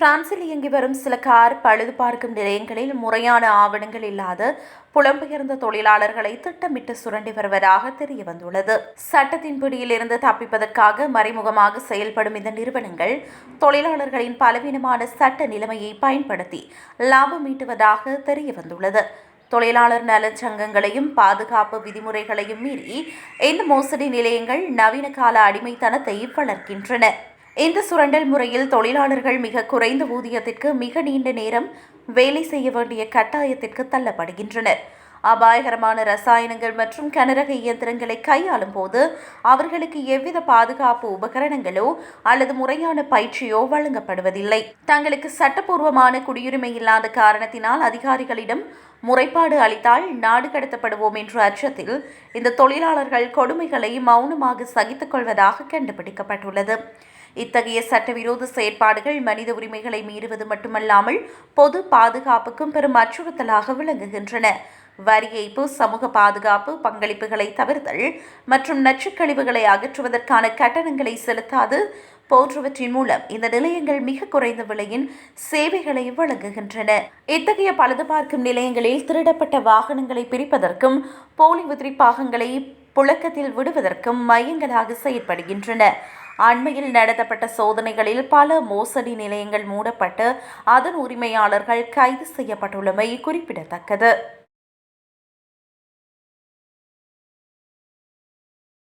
பிரான்சில் இயங்கி வரும் சில கார் பழுது பார்க்கும் நிலையங்களில் முறையான ஆவணங்கள் இல்லாத புலம்பெயர்ந்த தொழிலாளர்களை திட்டமிட்டு சுரண்டி வருவதாக தெரிய வந்துள்ளது சட்டத்தின் பிடியிலிருந்து தப்பிப்பதற்காக மறைமுகமாக செயல்படும் இந்த நிறுவனங்கள் தொழிலாளர்களின் பலவீனமான சட்ட நிலைமையை பயன்படுத்தி லாபம் ஈட்டுவதாக தெரிய வந்துள்ளது தொழிலாளர் நலச் சங்கங்களையும் பாதுகாப்பு விதிமுறைகளையும் மீறி இந்த மோசடி நிலையங்கள் நவீன கால அடிமைத்தனத்தை வளர்க்கின்றன. இந்த சுரண்டல் முறையில் தொழிலாளர்கள் மிக குறைந்த ஊதியத்திற்கு மிக நீண்ட நேரம் வேலை செய்ய வேண்டிய கட்டாயத்திற்கு தள்ளப்படுகின்றனர். அபாயகரமான ரசாயனங்கள் மற்றும் கனரக இயந்திரங்களை கையாளும் போது அவர்களுக்கு எவ்வித பாதுகாப்பு உபகரணங்களோ அல்லது முறையான பயிற்சியோ வழங்கப்படுவதில்லை. தங்களுக்கு சட்டப்பூர்வமான குடியுரிமை இல்லாத காரணத்தினால் அதிகாரிகளிடம் முறைப்பாடு அளித்தால் நாடு கடத்தப்படுவோம் என்ற அச்சத்தில் இந்த தொழிலாளர்கள் கொடுமைகளை மௌனமாக சகித்துக் கொள்வதாக கண்டுபிடிக்கப்பட்டுள்ளது. இத்தகைய சட்டவிரோத செயற்பாடுகள் மனித உரிமைகளை மீறுவது மட்டுமல்லாமல் பொது பாதுகாப்புக்கும் பெரும் அச்சுறுத்தலாக விளங்குகின்றன. வரி ஏய்ப்பு சமூக பாதுகாப்பு பங்களிப்புகளை தவிர்த்தல் மற்றும் நச்சுக்கழிவுகளை அகற்றுவதற்கான கட்டணங்களை செலுத்தாது போன்றவற்றின் மூலம் இந்த நிலையங்கள் மிக குறைந்த விலையின் சேவைகளை வழங்குகின்றன. இத்தகைய பழுது பார்க்கும் நிலையங்களில் திருடப்பட்ட வாகனங்களை பிரிப்பதற்கும் போலி உதிரி பாகங்களை புழக்கத்தில் விடுவதற்கும் மையங்களாக செயற்படுகின்றன. அண்மையில் நடத்தப்பட்ட சோதனைகளில் பல மோசடி நிலையங்கள் மூடப்பட்டு அதன் உரிமையாளர்கள் கைது செய்யப்பட்டுள்ளமை குறிப்பிடத்தக்கது.